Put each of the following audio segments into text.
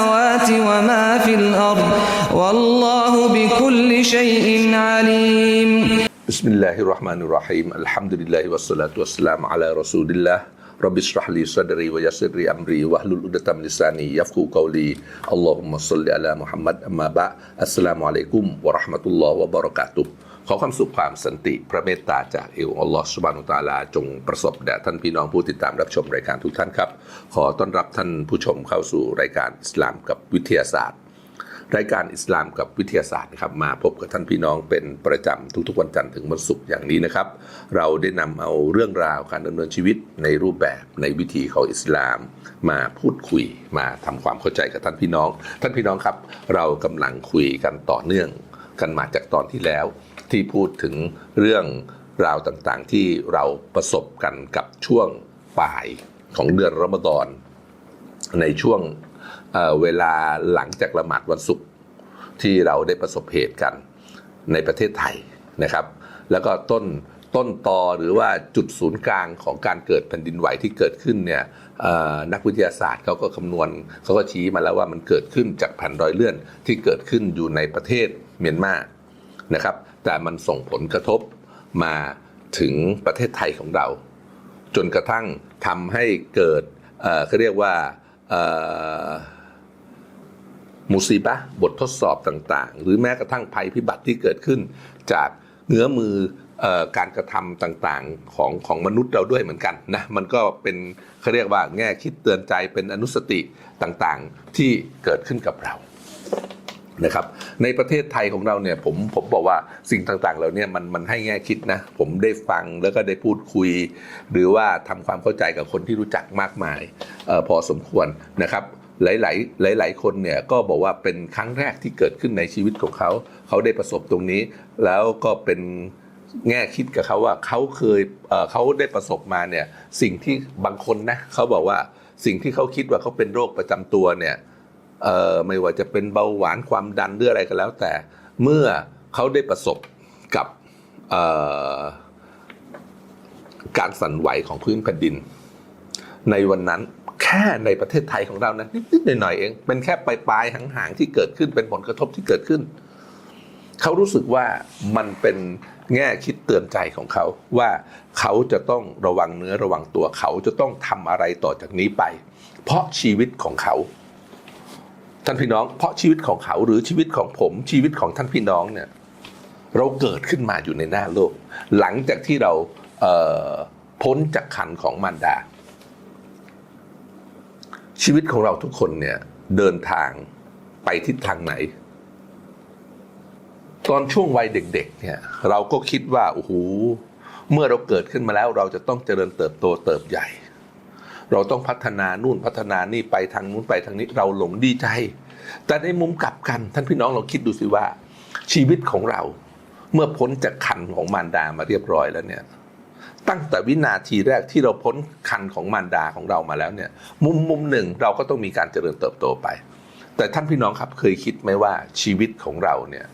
السماوات وما في الأرض والله بكل شيء عليم. بسم الله الرحمن الرحيم. الحمد لله والصلاة والسلام على رسول الله. رب اشرح لي صدري ويسر لي أمري واحلل عقدة من لساني يفقهوا قولي. اللهم صل على محمد. أما بعد السلام عليكم ورحمة الله وبركاته. ขอความสุขความสันติพระเมตตาจากเอวอัลลอฮฺสุบานุตาลาจงประสบแด่ท่านพี่น้องผู้ติดตามรับชมรายการทุกท่านครับ ขอต้อนรับท่านผู้ชมเข้าสู่รายการอิสลามกับวิทยาศาสตร์ รายการอิสลามกับวิทยาศาสตร์นะครับมาพบกับท่านพี่น้องเป็นประจำทุกๆวันจันทร์ถึงวันศุกร์อย่างนี้นะครับ เราได้นำเอาเรื่องราวการดำเนินชีวิตในรูปแบบในวิถีของอิสลามมาพูดคุยมาทำความเข้าใจกับท่านพี่น้อง ท่านพี่น้องครับ เรากำลังคุยกันต่อเนื่องกันมาจากตอนที่แล้ว ที่พูดถึงเรื่องราวต่างๆ ที่เราประสบกันกับช่วงปลายของเดือนรอมฎอน ในช่วงเเวลาหลังจากละหมาดวันศุกร์ที่เราได้ประสบเหตุกันในประเทศไทยนะครับ แล้วก็ต้นต้นตอหรือว่าจุดศูนย์กลางของการเกิดแผ่นดินไหวที่เกิดขึ้นเนี่ยนักวิทยาศาสตร์เขาก็คำนวณเขาก็ชี้มาแล้วว่ามันเกิดขึ้นจากแผ่นรอยเลื่อนที่เกิดขึ้นอยู่ในประเทศเมียนมานะครับ แต่มันส่งผลกระทบมาถึงประเทศไทยของเรา จนกระทั่งทำให้เกิดเขาเรียกว่าเอ่อมุซีบะบททดสอบต่างๆ หรือแม้กระทั่งภัยพิบัติที่เกิดขึ้น จากเงื้อมือเอ่อการกระทำต่างๆของของมนุษย์เราด้วยเหมือนกันนะมันก็เป็นเขาเรียกว่าแง่คิดเตือนใจเป็นอนุสติต่างๆที่เกิดขึ้นกับเรา นะครับในประเทศไทยของเราเนี่ยผมผมบอกว่าสิ่งต่างๆเหล่านี้มันมันให้แง่คิดนะ ผมได้ฟังแล้วก็ได้พูดคุย หรือว่าทำความเข้าใจกับคนที่รู้จักมากมายออพอสมควรนะครับหลายๆหลายๆคนเนี่ยก็บอกว่าเป็นครั้งแรกที่เกิดขึ้นในชีวิตของเขา เขาได้ประสบตรงนี้ แล้วก็เป็นแง่คิดกับเขาว่าเขาเคยเเขาได้ประสบมาเนี่ยสิ่งที่บางคนนะเขาบอกว่าสิ่งที่เขาคิดว่าเขาเป็นโรคประจำตัวเนี่ย ไม่ว่าจะเป็นเบาหวานความดันหรืออะไรก็แล้ว แต่เมื่อเขาได้ประสบกับเอ่อการสั่นไหวของพื้นแผ่นดิน ในวันนั้นแค่ในประเทศไทยของเรานะนิดๆหน่อยๆเอง เป็นแค่ปลายๆห่างๆที่เกิดขึ้นเป็นผลกระทบที่เกิดขึ้น เขารู้สึกว่ามันเป็นแง่คิดเตือนใจของเขา ว่าเขาจะต้องระวังเนื้อระวังตัวเขาจะต้องทำอะไรต่อจากนี้ไป เพราะชีวิตของเขา ท่านพี่น้อง เพราะชีวิตของเขาหรือชีวิตของผมชีวิตของท่านพี่น้องเนี่ยเราเกิดขึ้นมาอยู่ในหน้าโลก หลังจากที่เราเพ้นจากคันของมารดา ชีวิตของเราทุกคนเนี่ยเดินทางไปทิศทางไหน ตอนช่วงวัยเด็กๆเนี่ยเราก็คิดว่าโอ้โหเมื่อเราเกิดขึ้นมาแล้วเราจะต้องเจริญเติบโตเติบใหญ่ เราต้องพัฒนานู่นพัฒนานี่ไปทางนู้นไปทางนี้เราหลงดีใจ แต่ในมุมกลับกันท่านพี่น้องเราคิดดูสิว่า ชีวิตของเราเมื่อพ้นจากคันของมารดามาเรียบร้อยแล้วเนี่ยตั้งแต่วินาทีแรกที่เราพ้นคันของมารดาของเรามาแล้วเนี่ย มุมมุมหนึ่งเราก็ต้องมีการเจริญเติบโตไป แต่ท่านพี่น้องครับเคยคิดไหมว่าชีวิตของเราเนี่ย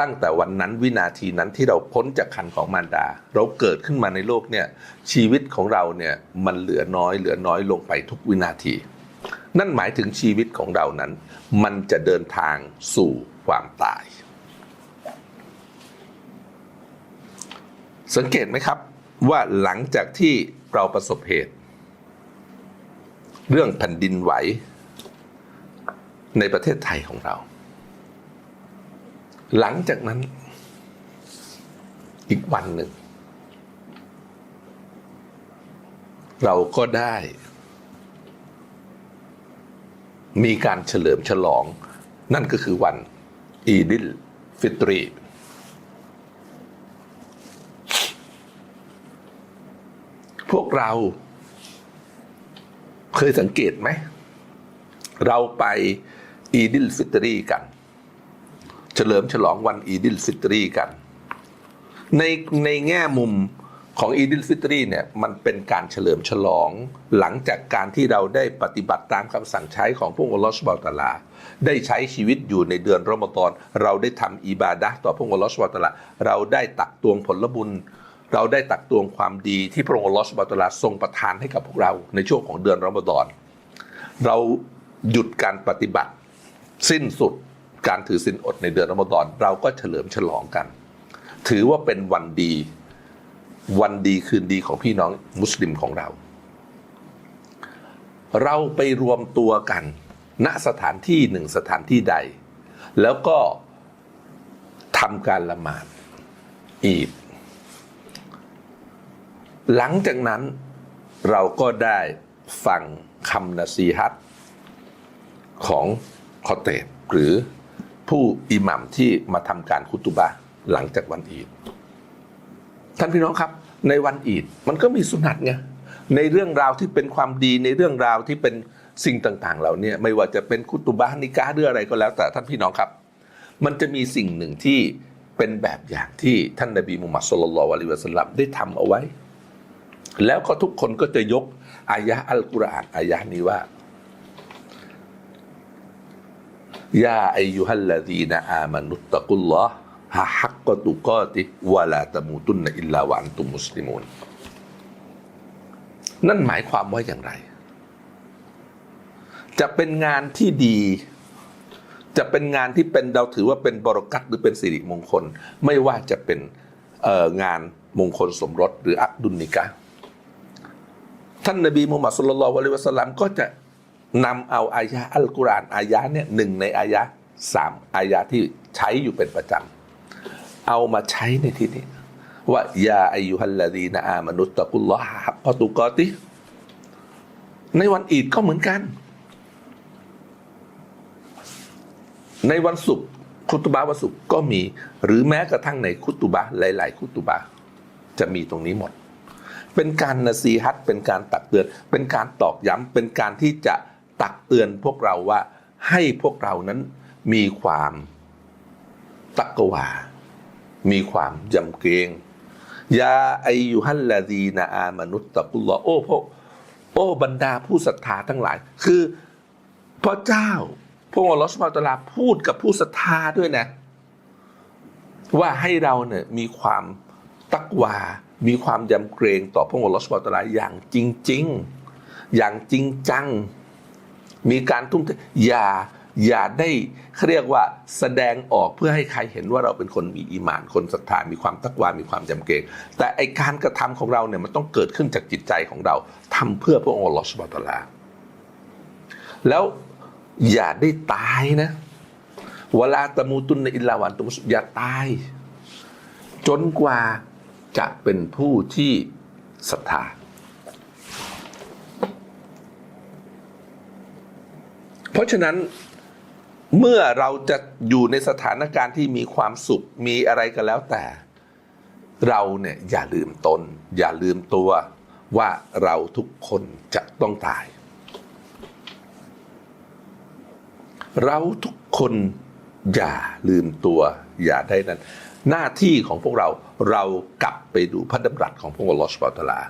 ตั้งแต่วันนั้นวินาทีนั้นที่เราพ้นจากคันของมารดา เราเกิดขึ้นมาในโลกเนี่ยชีวิตของเราเนี่ยมันเหลือน้อย เหลือน้อยลงไปทุกวินาที นั่นหมายถึงชีวิตของเรานั้น มันจะเดินทางสู่ความตาย สังเกตไหมครับว่าหลังจากที่เราประสบเหตุ เรื่องแผ่นดินไหว ในประเทศไทยของเรา หลังจากนั้น อีกวันหนึ่ง เราก็ได้ มีการเฉลิมฉลอง นั่นก็คือวัน อีดิลฟิตรี พวกเราเคยสังเกตไหม เราไปอีดิลฟิตรีกัน ฉลิมฉลองวันอีดิลฟิตรีกัน ในในแง่มุมของอีดิลฟิตรีเนี่ยมันเป็นการเฉลิมฉลองหลังจากการที่เราได้ปฏิบัติตามคำสั่งใช้ของพระองค์ลอสบาตลา ได้ใช้ชีวิตอยู่ในเดือนรอมฎอน เราได้ทำอิบาดะต่อพระองค์ลอสบาตลา เราได้ตักตวงผลบุญ เราได้ตักตวงความดีที่พระองค์ลอสบาตลาทรงประทานให้กับพวกเราในช่วงของเดือนรอมฎอน เราหยุดการปฏิบัติสิ้นสุด การถือศีลอดในเดือนรอมฎอนเราก็เฉลิมฉลองกัน ถือว่าเป็นวันดี วันดีคืนดีของพี่น้องมุสลิมของเรา เราไปรวมตัวกัน ณสถานที่หนึ่งสถานที่ใด แล้วก็ทำการละหมาดอีดหลังจากนั้นเราก็ได้ฟังคำนซีฮัตของคอเตบหรือ ผู้อิหมัมที่มาทำการคุตุบะหลังจากวันอีด ท่านพี่น้องครับ ในวันอีดมันก็มีสุนัตไงในเรื่องราวที่เป็นความดีในเรื่องราวที่เป็นสิ่งต่าง ๆ เหล่านี้ไม่ว่าจะเป็นคุตุบะห์นิกาหรืออะไรก็แล้ว แต่ท่านพี่น้องครับ มันจะมีสิ่งหนึ่งที่เป็นแบบอย่างที่ท่านนบีมุฮัมมัดสุลลัลลอฮุอะลิวะสลัมได้ทำเอาไว้ แล้วก็ทุกคนก็จะยกอายะห์อัลกุรอานอายะห์นี้ว่า ยาอายุฮัลลดีนอามานุตตะกุลลอฮะฮักกตุกอติวะลาตะมูตุนอิลลาวันตุมุสลิมูนนั่นหมายความว่าอย่างไร จะเป็นงานที่ดี จะเป็นงานที่เป็นเราถือว่าเป็นบรกัตหรือเป็นสิริมงคล ไม่ว่าจะเป็นงานมงคลสมรสหรืออักดุลนิกะท่านนบีมุฮัมมัดสุลลัลลอฮุอะลัยฮิวะสัลลัมก็จะ นำเอาอายะอัลกุรอานอายะเนี่ยหนึ่งในอายะสามอายะที่ใช้อยู่เป็นประจำเอามาใช้ในที่นี้ว่ายาอายุฮัลลาดีนอามนุตตะกุลลอฮะฮักกอตุกอติ ในวันอีดก็เหมือนกัน ในวันศุกร์คุตุบะห์วันศุกร์ก็มี หรือแม้กระทั่งในคุตุบะห์หลาย ๆ คุตุบะห์จะมีตรงนี้หมด เป็นการนซีฮัตเป็นการตักเตือน เป็นการตอกย้ำเป็นการที่จะ ตักเตือนพวกเราว่าให้พวกเรานั้นมีความตักกวา มีความยำเกรงยาอายุฮัลลาดีนาอามนุตตะกุลลอโอ้พวกโอ้บรรดาผู้ศรัทธาทั้งหลาย คือพระเจ้าพระองค์ลอสุบาตลาพูดกับผู้ศรัทธาด้วยนะ ว่าให้เราเนี่ยมีความตักวา มีความยำเกรงต่อพระองค์ลอสุบาตลาอย่างจริง ๆ อย่างจริงจัง มีการทุ่มเทอย่าอย่าได้เขาเรียกว่าแสดงออกเพื่อให้ใครเห็นว่าเราเป็นคนมีอีหมาน คนศรัทธามีความตักวามีความจำเกรงแต่ไอการกระทำของเราเนี่ยมันต้องเกิดขึ้นจากจิตใจของเราทำเพื่อพระองค์อัลอสบาตาลา แล้วอย่าได้ตายนะเวลาตะมูตุนในอิลลาวันตุมุสอย่าตาย จนกว่าจะเป็นผู้ที่ศรัทธา เพราะฉะนั้นเมื่อเราจะอยู่ในสถานการณ์ที่มีความสุขมีอะไรก็แล้วแต่ เราเนี่ยอย่าลืมตน อย่าลืมตัวว่าเราทุกคนจะต้องตาย เราทุกคนอย่าลืมตัวอย่าได้นั้น หน้าที่ของพวกเราเรากลับไปดูพระดำรัสของพระองค์ลอสบฮานะตาลา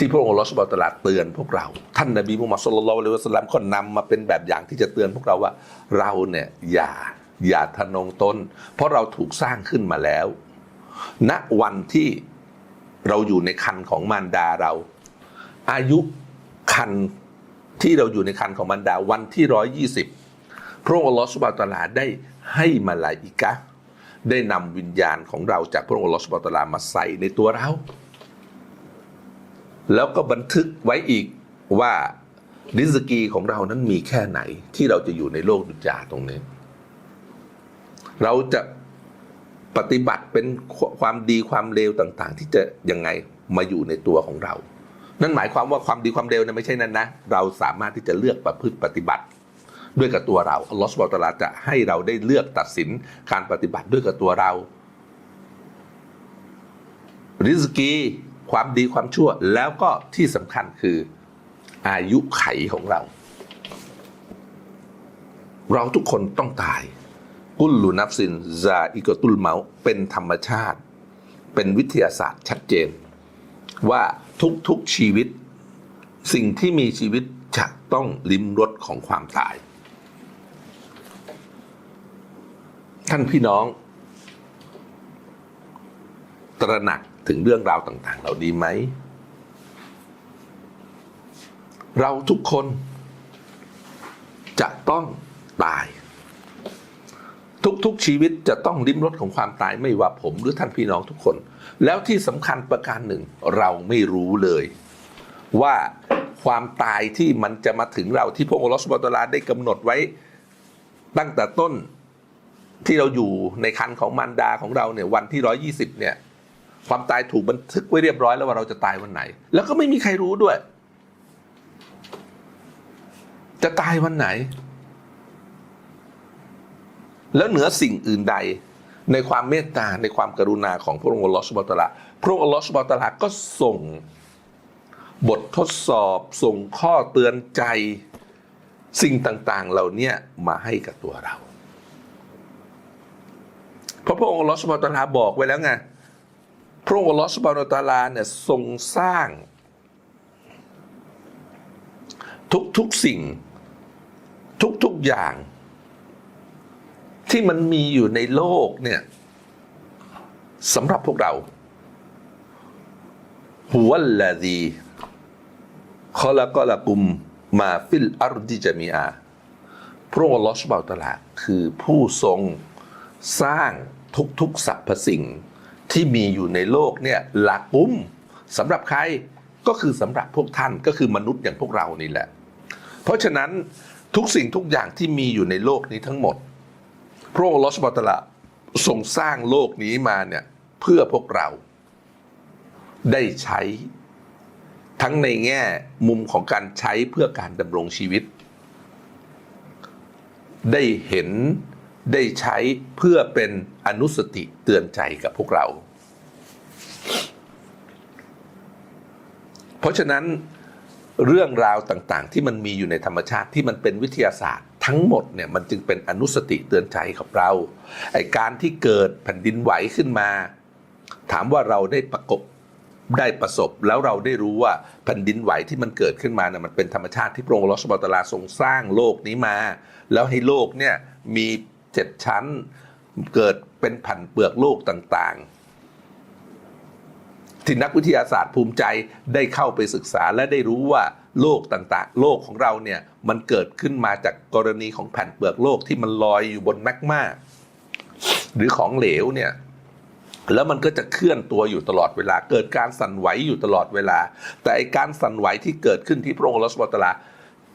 ที่พระองค์ลอสบฮานะฮูวะตะอาลาเตือนพวกเรา ท่านนบีมุฮัมมัดสุลลัลละลัยฮิวะสลัมก็นำมาเป็นแบบอย่างที่จะเตือนพวกเราว่าเราเนี่ยอย่าอย่าทะนงตนเพราะเราถูกสร้างขึ้นมาแล้ว ณวันที่เราอยู่ในคันของมารดาเรา อายุคันที่เราอยู่ในคันของมารดาวันที่ร้อยยี่สิบพระองค์ลอสบฮานะฮูวะตะอาลาได้ให้มาลาอิกะได้นำวิญญาณของเราจากพระองค์ลอสบฮานะฮูวะตะอาลามาใส่ในตัวเรา แล้วก็บันทึกไว้อีกว่าริสกีของเรานั้นมีแค่ไหน ที่เราจะอยู่ในโลกดุจยาตรงนี้ เราจะปฏิบัติเป็นความดีความเลวต่างๆ ที่จะยังไงมาอยู่ในตัวของเรา นั่นหมายความว่าความดีความเลวเนี่ยไม่ใช่นั้นนะ เราสามารถที่จะเลือกประพฤติปฏิบัติ ด้วยกับตัวเราอัลลอฮฺสุบฮานะฮูวะตาลาจะให้เราได้เลือกตัดสินการปฏิบัติด้วยกับตัวเรา ริสกี ความดีความชั่วแล้วก็ที่สำคัญคืออายุไขของเรา เราทุกคนต้องตาย กุลลูนับสินซาอิกตุลเมาเป็นธรรมชาติ เป็นวิทยาศาสตร์ชัดเจน ว่าทุกๆชีวิต สิ่งที่มีชีวิตจะต้องลิ้มรสของความตาย ท่านพี่น้อง ตระหนัก ถึงเรื่องราวต่าง ๆ เหล่านี้ไหม เราทุกคนจะต้องตาย ทุกๆชีวิตจะต้องลิ้มรสของความตายไม่ว่าผมหรือท่านพี่น้องทุกคน แล้วที่สำคัญประการหนึ่งเราไม่รู้เลย ว่าความตายที่มันจะมาถึงเราที่พระองค์ลอสบอตลาได้กำหนดไว้ตั้งแต่ต้นที่เราอยู่ในคันของมารดาของเราเนี่ยวันที่ร้อยี่สิบเนี่ย ความตายถูกบันทึกไว้เรียบร้อยแล้วว่าเราจะตายวันไหน แล้วก็ไม่มีใครรู้ด้วย จะตายวันไหน แล้วเหนือสิ่งอื่นใด ในความเมตตาในความกรุณาของพระองค์ลอสบฮานะฮูวะตลาพระองค์ลอสบฮานะฮูวะตลาก็ส่งบททดสอบส่งข้อเตือนใจสิ่งต่าง ๆ เหล่านี้มาให้กับตัวเรา เพราะพระองค์ลอสบฮานะฮูวะตลาบอกไว้แล้วไง พระองค์ลอสบานตาลาเนี่ยทรงสร้าง ทุกๆสิ่ง ทุกๆอย่าง ที่มันมีอยู่ในโลกเนี่ยสำหรับพวกเราหัวละดีคอละกอละกุมมาฟิลอารดิจามีอาพระองค์ลอสบาตาลาคือผู้ทรงสร้างทุกๆสรรพสิ่ง ที่มีอยู่ในโลกเนี่ยหละกุมสำหรับใครก็คือสำหรับพวกท่านก็คือมนุษย์อย่างพวกเรานี่แหละ เพราะฉะนั้นทุกสิ่งทุกอย่างที่มีอยู่ในโลกนี้ทั้งหมด พระองค์ลอสบฮานะฮูวะตลาทรงสร้างโลกนี้มาเนี่ยเพื่อพวกเราได้ใช้ทั้งในแง่มุมของการใช้เพื่อการดำรงชีวิต ได้เห็น ได้ใช้เพื่อเป็นอนุสติเตือนใจกับพวกเรา เพราะฉะนั้นเรื่องราวต่างๆ ที่มันมีอยู่ในธรรมชาติที่มันเป็นวิทยาศาสตร์ ทั้งหมดเนี่ยมันจึงเป็นอนุสติเตือนใจกับเราไอการที่เกิดแผ่นดินไหวขึ้นมา ถามว่าเราได้ประกบได้ประสบแล้วเราได้รู้ว่าแผ่นดินไหวที่มันเกิดขึ้นมาเนี่ยมันเป็นธรรมชาติที่พระองค์ลอสบอตลาทรงสร้างโลกนี้มา แล้วให้โลกเนี่ยมี เจ็ดชั้น เกิดเป็นแผ่นเปลือกโลกต่างๆ ที่นักวิทยาศาสตร์ภูมิใจได้เข้าไปศึกษาและได้รู้ว่าโลกต่างๆ โลกของเราเนี่ยมันเกิดขึ้นมาจากกรณีของแผ่นเปลือกโลกที่มันลอยอยู่บนแมกมาหรือของเหลวเนี่ยแล้วมันก็จะเคลื่อนตัวอยู่ตลอดเวลา เกิดการสั่นไหวอยู่ตลอดเวลา แต่ไอการสั่นไหวที่เกิดขึ้นที่พระองค์ลอสบอตลา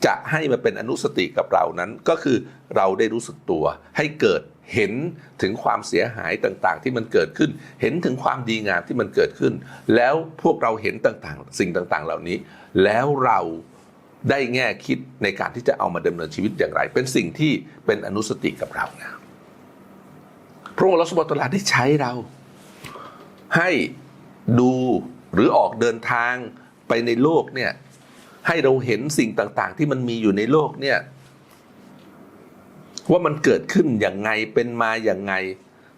จะให้มาเป็นอนุสติกับเรานั้น ก็คือเราได้รู้สึกตัว ให้เกิดเห็นถึงความเสียหายต่างๆ ที่มันเกิดขึ้น เห็นถึงความดีงามที่มันเกิดขึ้น แล้วพวกเราเห็นต่างๆ สิ่งต่างๆ เหล่านี้ แล้วเราได้แง่คิดในการที่จะเอามาดำเนินชีวิตอย่างไร เป็นสิ่งที่เป็นอนุสติกับเรานะพระองค์ลอสบอตลาได้ใช้เรา ให้ดูหรือออกเดินทางไปในโลกเนี่ย ให้เราเห็นสิ่งต่าง ๆ ที่มันมีอยู่ในโลกเนี่ย ว่ามันเกิดขึ้นอย่างไงเป็นมาอย่างไง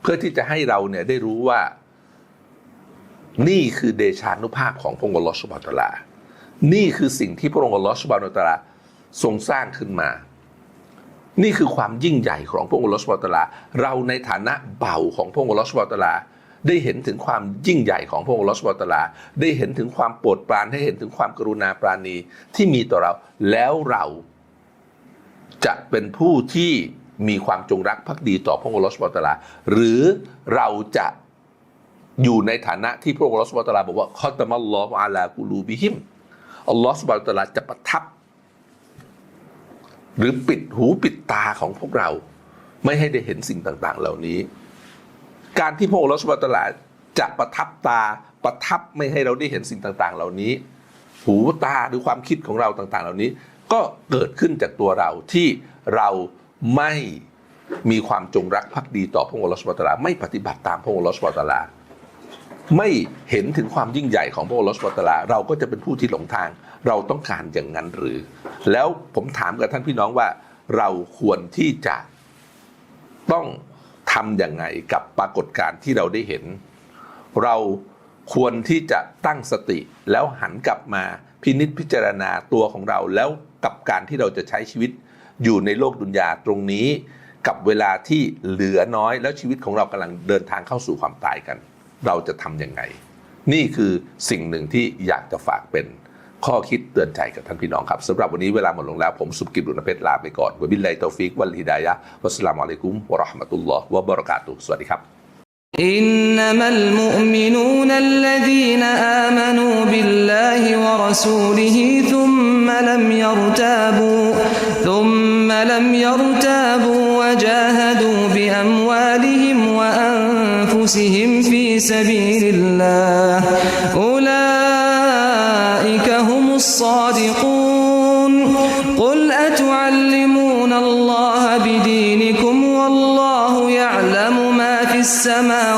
เพื่อที่จะให้เราเนี่ยได้รู้ว่า นี่คือเดชานุภาพของพระองค์ลอสุบานตาลา นี่คือสิ่งที่พระองค์ลอสุบานตาลาทรงสร้างขึ้นมา นี่คือความยิ่งใหญ่ของพระองค์ลอสุบานตาลา เราในฐานะเบาของพระองค์ลอสุบานตาลา ได้เห็นถึงความยิ่งใหญ่ของพระองค์ลอสบฮานะฮูวะตลา ได้เห็นถึงความโปรดปรานให้เห็นถึงความกรุณาปราณีที่มีต่อเรา แล้วเราจะเป็นผู้ที่มีความจงรักภักดีต่อพระองค์ลอสบฮานะฮูวะตลา หรือเราจะอยู่ในฐานะที่พระองค์ลอสบฮานะฮูวะตลาบอกว่าคอตมัลลอฮฺอาลากุลูบิฮิมอัลลอฮฺสุบฮานตลาจะประทับ หรือปิดหูปิดตาของพวกเรา ไม่ให้ได้เห็นสิ่งต่าง ๆ เหล่านี้ การที่พระองค์อัลลอฮฺสุบฮานะฮูวะตะอาลาจะประทับตาประทับไม่ให้เราได้เห็นสิ่งต่าง ๆ เหล่านี้ หูตาหรือความคิดของเราต่าง ๆ เหล่านี้ ก็เกิดขึ้นจากตัวเราที่เราไม่มีความจงรักภักดีต่อพระองค์อัลลอฮฺสุบฮานะฮูวะตะอาลาไม่ปฏิบัติตามพระองค์อัลลอฮฺสุบฮานะฮูวะตะอาลาไม่เห็นถึงความยิ่งใหญ่ของพระองค์ลอสวตลาเราก็จะเป็นผู้ที่หลงทาง เราต้องการอย่างนั้นหรือ แล้วผมถามกับท่านพี่น้องว่า เราควรที่จะต้อง ทำอย่างไงกับปรากฏการณ์ที่เราได้เห็น เราควรที่จะตั้งสติแล้วหันกลับมาพินิจพิจารณาตัวของเราแล้วกับการที่เราจะใช้ชีวิตอยู่ในโลกดุนยาตรงนี้ กับเวลาที่เหลือน้อย แล้วชีวิตของเรากำลังเดินทางเข้าสู่ความตายกัน เราจะทำยังไง นี่คือสิ่งหนึ่งที่อยากจะฝากเป็น ข้อคิดเตือนใจกับท่านพี่น้องครับสำหรับวันนี้เวลาหมดลงแล้ว ผมสุภกิจดุลเพชรลาไปก่อนวะบิลลาฮิตอฟิกวัลฮิดายะฮ์วัสสลามุอะลัยกุมวะเราะห์มะตุลลอฮ์วะบะเราะกาตุฮ์สวัสดีครับ إنما المؤمنون الذين آمنوا بالله ورسوله ثم لم يرتابوا ثم لم يرتابوا وجاهدوا بأموالهم وأنفسهم في سبيل الله الصادقون. قل أتعلمون الله بدينكم والله يعلم ما في السماوات